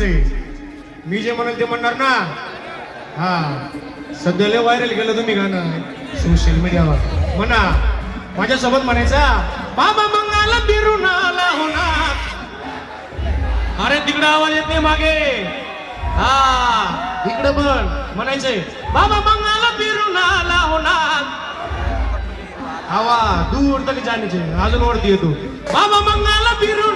म्हणायचंय. मी जे म्हणेल ते म्हणणार ना? हा. सध्या लय व्हायरल केलं तुम्ही गाणं सोशल मीडियावर म्हणा. माझ्यासोबत म्हणायचा बाबा मंगाला बिरून आला होणार. अरे तिकडं आवाज येत नाही मागे. हा. इकडं पण म्हणायचंय बाबा मंगाला बिरून आला होणार. हवा दूर तक जाण्याचे अजून वरती येतो. बाबा मंगाला बिरून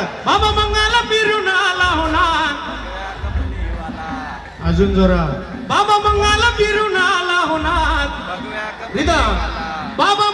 इकडं बाबा मंगाला फिरून आला होणार अजून जोरा बाबा मंगाला फिरून आला होणार रिदम बाबा